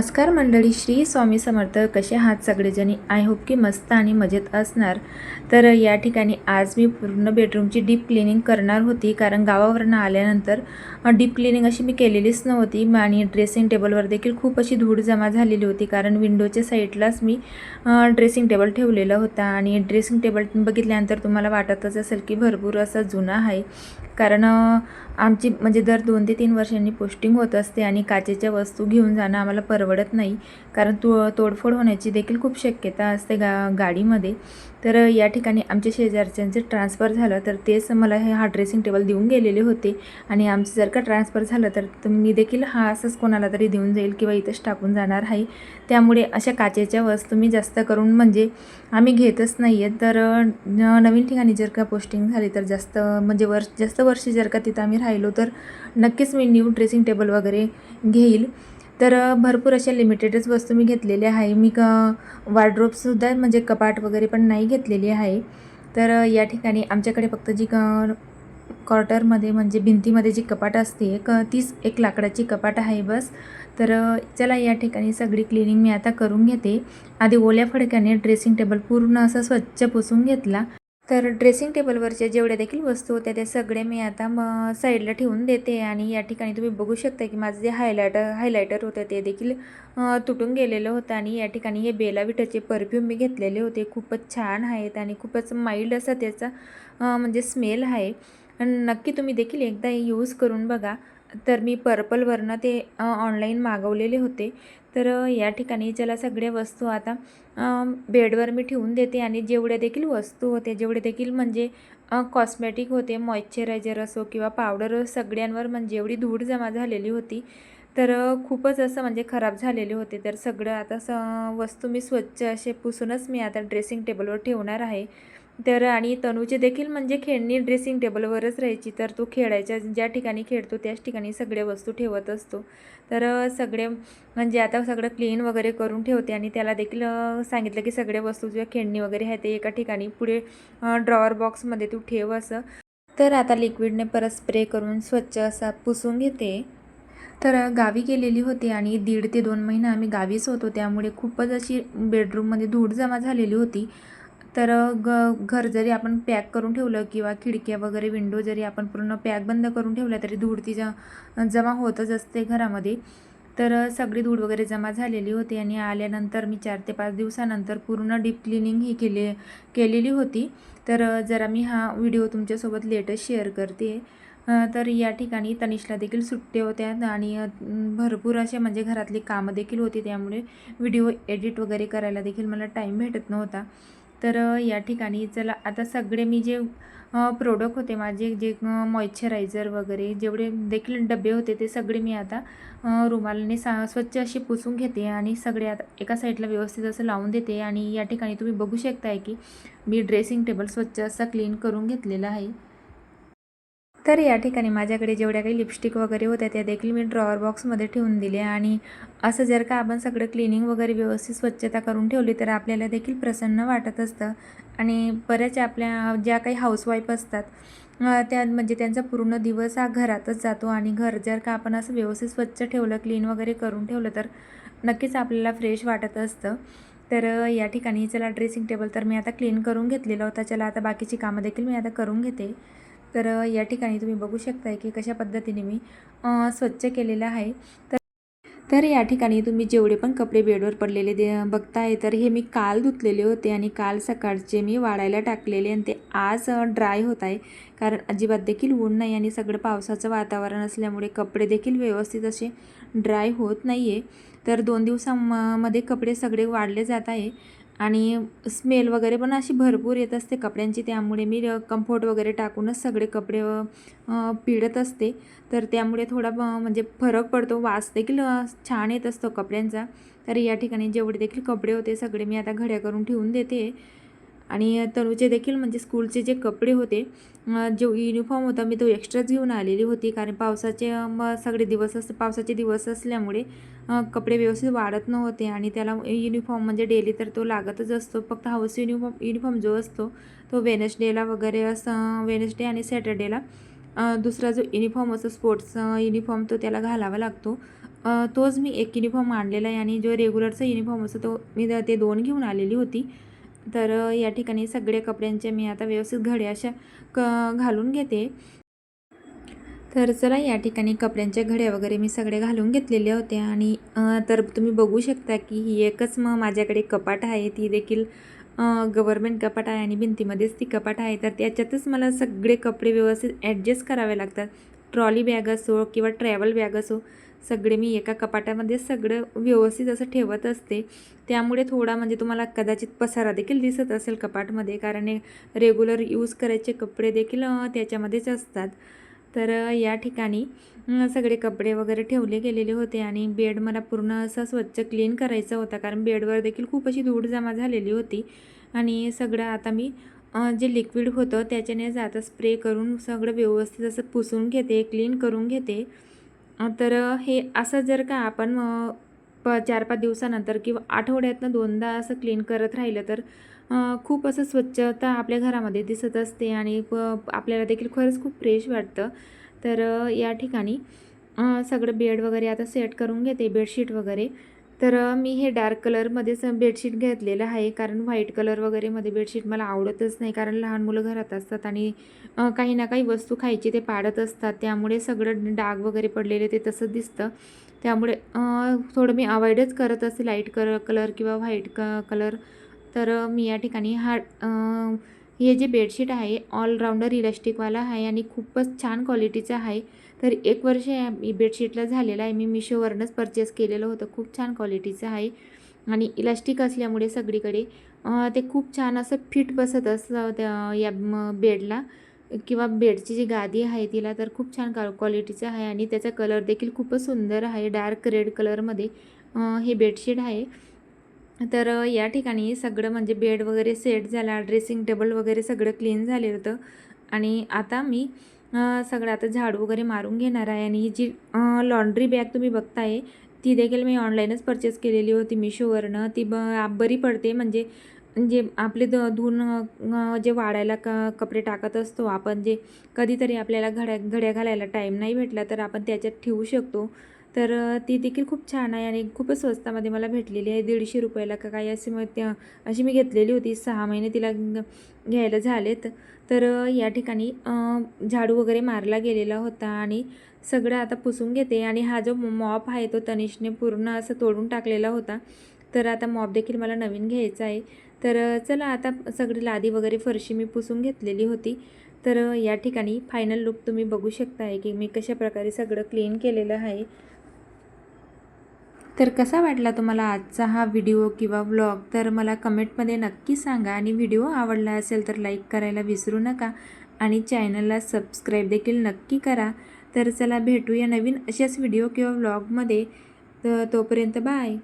नमस्कार मंडळी श्री स्वामी समर्थ. कसे आहात सगळेजणी? आय होप की मस्त आणि मजेत असणार. तर या ठिकाणी आज मी पूर्ण बेडरूमची डीप क्लिनिंग करणार होती. कारण गावावरनं आल्यानंतर डीप क्लिनिंग अशी मी केलेलीच नव्हती. आणि ड्रेसिंग टेबलवर देखील खूप अशी धूळ जमा झालेली होती. कारण विंडोच्या साईडलाच मी ड्रेसिंग टेबल ठेवलेला होता. आणि ड्रेसिंग टेबल बघितल्यानंतर तुम्हाला वाटतच असेल की भरपूर असा जुना आहे. कारण आमची म्हणजे दर दोन ते तीन वर्षांनी पोस्टिंग होत असते आणि काचेच्या वस्तू घेऊन जाणं आम्हाला परवडत नाही. कारण तो तोडफोड होण्याची देखील खूप शक्यता असते गा गाडीमध्ये. तर या ठिकाणी आमच्या शेजारच्यांचं ट्रान्सफर झालं तर तेच मला हे हा ड्रेसिंग टेबल देऊन गेलेले होते. आणि आमचं जर का ट्रान्सफर झालं तर मी देखील हा असंच कोणाला तरी देऊन जाईल किंवा इथंच टाकून जाणार आहे. त्यामुळे अशा काचेच्या वस्तू मी जास्त करून म्हणजे आम्ही घेतच नाही आहेत तर नवीन ठिकाणी जर का पोस्टिंग झाली तर जास्त म्हणजे वर जास्त वर्ष जर का तिथं आम्ही राहिलो तर नक्कीच मी न्यू ड्रेसिंग टेबल वगैरे घेईल. तर भरपूर अशा लिमिटेडच वस्तू मी घेतलेल्या आहे. मी क वार्ड्रोबसुद्धा म्हणजे कपाट वगैरे पण नाही घेतलेली आहे. तर या ठिकाणी आमच्याकडे फक्त जी क क्वार्टरमध्ये म्हणजे भिंतीमध्ये जी कपाट असते क तीच एक लाकडाची कपाट आहे बस. तर चला या ठिकाणी सगळी क्लिनिंग मी आता करून घेते. आधी ओल्या फडक्याने ड्रेसिंग टेबल पूर्ण असं स्वच्छ पुसून घेतला. तर ड्रेसिंग टेबलवरच्या जेवढ्या देखील वस्तू होत्या त्या सगळे मी आता म साईडला ठेवून देते. आणि या ठिकाणी तुम्ही बघू शकता की माझं जे हायलायटर हायलायटर होतं ते देखील तुटून गेलेलं होतं. आणि या ठिकाणी हे बेला विटाचे परफ्यूम मी घेतलेले होते. खूपच छान आहेत आणि खूपच माइल्ड असा त्याचा म्हणजे स्मेल आहे. नक्की तुम्ही देखील एकदा यूज करून बघा. तर मी पर्पलवरनं ते ऑनलाईन मागवलेले होते. तर या ठिकाणी ज्याला सगळ्या वस्तू आता बेडवर मी ठेवून देते आणि जेवढ्या देखील वस्तू होते जेवढे देखील म्हणजे कॉस्मेटिक होते मॉइश्चरायझर असो किंवा पावडर सगळ्यांवर म्हणजे एवढी धूळ जमा झालेली होती. तर खूपच असं म्हणजे खराब झालेले होते. तर सगळं आता स वस्तू मी स्वच्छ असे पुसूनच मी आता ड्रेसिंग टेबलवर ठेवणार आहे. तर आणि तनूची देखील म्हणजे खेळणी ड्रेसिंग टेबलवरच राहायची. तर तो खेळायच्या ज्या ठिकाणी खेळतो त्याच ठिकाणी सगळ्या वस्तू ठेवत असतो. तर सगळे म्हणजे आता सगळं क्लीन वगैरे करून ठेवते आणि त्याला देखील सांगितलं की सगळ्या वस्तू ज्या खेळणी वगैरे आहे ते एका ठिकाणी पुढे ड्रॉवर बॉक्समध्ये तू ठेव असं. तर आता लिक्विडने परत स्प्रे करून स्वच्छ असा पुसून घेते. तर गावी गेलेली होती आणि दीड ते दोन महिना आम्ही गावीच होतो. त्यामुळे खूपच अशी बेडरूममध्ये धूळ जमा झालेली होती. तर ग घर जरी आपण पॅक करून ठेवलं किंवा खिडक्या वगैरे विंडो जरी आपण पूर्ण पॅक बंद करून ठेवल्या तरी धूळ ती ज जमा होतच असते घरामध्ये. तर सगळी धूळ वगैरे जमा झालेली होती आणि आल्यानंतर मी चार ते पाच दिवसानंतर पूर्ण डीप क्लिनिंग ही केले केलेली होती. तर जरा मी हा व्हिडिओ तुमच्यासोबत लेटेस्ट शेअर करते. तर या ठिकाणी तनिषला देखील सुट्टे होत्या आणि भरपूर असे म्हणजे घरातली कामं देखील होती त्यामुळे व्हिडिओ एडिट वगैरे करायला देखील मला टाईम भेटत नव्हता. तर या ठिकाणी चला आता सगळे मी जे प्रोडक्ट होते माझे जे मॉइश्चरायझर वगैरे जेवढे देखील डबे होते ते सगळे मी आता रुमालाने सा स्वच्छ अशी पुसून घेते आणि सगळे आता एका साईडला व्यवस्थित असं लावून देते आणि या ठिकाणी तुम्ही बघू शकताय की मी ड्रेसिंग टेबल स्वच्छ असा क्लीन करून घेतलेला आहे. तर या ठिकाणी माझ्याकडे जेवढ्या काही लिपस्टिक वगैरे होत्या त्या देखील मी ड्रॉवर बॉक्समध्ये ठेवून दिल्या आणि असं जर का आपण सगळं क्लिनिंग वगैरे व्यवस्थित स्वच्छता करून ठेवली तर आपल्याला देखील प्रसन्न वाटत असतं. आणि बऱ्याच आपल्या ज्या काही हाऊसवाईफ असतात त्या म्हणजे त्यांचा पूर्ण दिवस हा घरातच जातो. आणि घर जर का आपण असं व्यवस्थित स्वच्छ ठेवलं क्लीन वगैरे करून ठेवलं तर नक्कीच आपल्याला फ्रेश वाटत असतं. तर या ठिकाणी चला ड्रेसिंग टेबल तर मी आता क्लीन करून घेतलेला होता. चला आता बाकीची कामं देखील मी आता करून घेते. तर या ठिकाणी तुम्ही बघू शकताय की कशा पद्धतीने मी स्वच्छ केलेलं आहे. तर तर या ठिकाणी तुम्ही जेवढे पण कपडे बेडवर पडलेले दे बघताय तर हे मी काल धुतलेले होते आणि काल सकाळचे मी वाळायला टाकलेले आणि ते आज ड्राय होत आहे. कारण अजिबात देखील ऊन नाही आणि सगळं पावसाचं वातावरण असल्यामुळे कपडे देखील व्यवस्थित असे ड्राय होत नाही आहे तर दोन दिवसामध्ये कपडे सगळे वाढले जात आहे. आणि स्मेल वगैरे पण अशी भरपूर येत असते कपड्यांची त्यामुळे मी कम्फर्ट वगैरे टाकूनच सगळे कपडे पिळत असते. तर त्यामुळे थोडा म्हणजे फरक पडतो. वास देखील छान येत असतो कपड्यांचा. तर या ठिकाणी जेवढे देखील कपडे होते सगळे मी आता घड्या करून ठेवून देते. आणि तनूचे देखील म्हणजे स्कूलचे जे कपडे होते जो युनिफॉर्म होता मी तो एक्स्ट्राच घेऊन आलेली होती. कारण पावसाचे मग सगळे दिवस अस पावसाचे दिवस असल्यामुळे कपडे व्यवस्थित वाढत नव्हते आणि त्याला युनिफॉर्म म्हणजे डेली तर तो लागतच असतो. फक्त हाऊस युनिफॉर्म युनिफॉर्म जो असतो तो वेनसडेला वगैरे असं वेनसडे आणि सॅटर्डेला दुसरा जो युनिफॉर्म असतो स्पोर्ट्स युनिफॉर्म तो त्याला घालावा लागतो. तोच मी एक युनिफॉर्म आणलेला आहे आणि जो रेग्युलरचा युनिफॉर्म असतो तो मी ते दोन घेऊन आलेली होती. तर या ठिकाणी सगळ्या कपड्यांच्या मी आता व्यवस्थित घड्या अशा क घालून घेते. तर चला या ठिकाणी कपड्यांच्या घड्या वगैरे मी सगळे घालून घेतलेल्या होत्या आणि तर तुम्ही बघू शकता की ही एकच मग माझ्याकडे कपाट आहे. ती देखील गव्हर्मेंट कपाट आहे आणि भिंतीमध्येच ती कपाट आहे. तर त्याच्यातच मला सगळे कपडे व्यवस्थित ॲडजस्ट करावे लागतात. ट्रॉली बॅग असो किंवा ट्रॅव्हल बॅग असो. सगळे मी एका कपाटामध्ये सगळं व्यवस्थित असं ठेवत असते. त्यामुळे थोडा म्हणजे तुम्हाला कदाचित पसारा देखील दिसत असेल कपाटमध्ये कारण रेग्युलर यूज करायचे कपडे देखील त्याच्यामध्येच असतात. तर या ठिकाणी सगळे कपडे वगैरे ठेवले गेलेले होते आणि बेड मला पूर्ण असा स्वच्छ क्लीन करायचा होता कारण बेडवर देखील खूप अशी धूळ जमा झालेली होती. आणि सगळं आता मी जे लिक्विड होतं त्याच्याने आता स्प्रे करून सगळं व्यवस्थित असं पुसून घेते क्लीन करून घेते. तर हे असं जर का आपण प चार पाच दिवसानंतर किंवा आठवड्यातनं दोनदा असं क्लीन करत राहिलं तर खूप असं स्वच्छता आपल्या घरामध्ये दिसत असते आणि आपल्याला देखील खरंच खूप फ्रेश वाटतं. तर या ठिकाणी सगळं बेड वगैरे आता सेट करून घेते बेडशीट वगैरे. तर मी हे डार्क कलरमध्येच बेडशीट घेतलेलं आहे कारण व्हाईट कलर वगैरेमध्ये बेडशीट मला आवडतच नाही कारण लहान मुलं घरात असतात आणि काही ना काही वस्तू खायची ते पाडत असतात. त्यामुळे सगळं डाग वगैरे पडलेले ते तसंच दिसतं. त्यामुळे थोडं मी अवॉइडच करत असते लाइट कलर कलर किंवा व्हाईट क कलर. तर मी या ठिकाणी हा हे जे बेडशीट आहे ऑलराऊंडर इलास्टिकवाला आहे आणि खूपच छान क्वालिटीचं आहे. तर एक वर्ष या बेडशीटला झालेलं आहे. मी मिशोवरनंच परचेस केलेलं होतं. खूप छान क्वालिटीचं आहे. आणि इलास्टिक असल्यामुळे सगळीकडे ते खूप छान असं फिट बसत असतं त्या या बेडला. किंवा बेडची जी गादी आहे तिला तर खूप छान का क्वालिटीचं आहे. आणि त्याचा कलर देखील खूपच सुंदर आहे. डार्क रेड कलरमध्ये हे बेडशीट आहे. तर या ठिकाणी सगळं म्हणजे बेड वगैरे सेट झाला ड्रेसिंग टेबल वगैरे सगळं क्लीन झालेलं होतं. आणि आता मी सगळं आता झाडू वगैरे मारून घेणार आहे आणि ही जी लॉन्ड्री बॅग तुम्ही बघताय ती देखील मी ऑनलाईनच परचेस केलेली होती मिशोवरनं. ती ब बरी पडते म्हणजे जे आपले द धुवून जे वाढायला क कपडे टाकत असतो आपण जे कधीतरी आपल्याला घड्या घड्या घालायला टाईम नाही भेटला तर आपण त्याच्यात ठेवू शकतो. तर ती देखील खूप छान आहे आणि खूपच स्वस्तामध्ये मला भेटलेली आहे. दीडशे रुपयाला का काय असे मग त्या अशी मी घेतलेली होती. सहा महिने तिला घ्यायला झालेत. तर या ठिकाणी झाडू वगैरे मारला गेलेला होता आणि सगळं आता पुसून घेते आणि हा जो मॉप आहे तो तनिषने पूर्ण असं तोडून टाकलेला होता. तर आता मॉप देखील मला नवीन घ्यायचा आहे. तर चला आता सगळी लादी वगैरे फरशी मी पुसून घेतलेली होती. तर या ठिकाणी फायनल लुक तुम्ही बघू शकताय की मी कशा प्रकारे सगळं क्लीन केलेलं आहे. तर कसा वाटला तुम्हाला आजचा हा व्हिडिओ किंवा व्लॉग? तर मला कमेंटमध्ये नक्की सांगा आणि व्हिडिओ आवडला असेल तर लाईक करायला विसरू नका आणि चॅनलला सबस्क्राईब देखील नक्की करा. तर चला भेटूया नवीन अशाच व्हिडिओ किंवा व्लॉगमध्ये. तर तोपर्यंत बाय.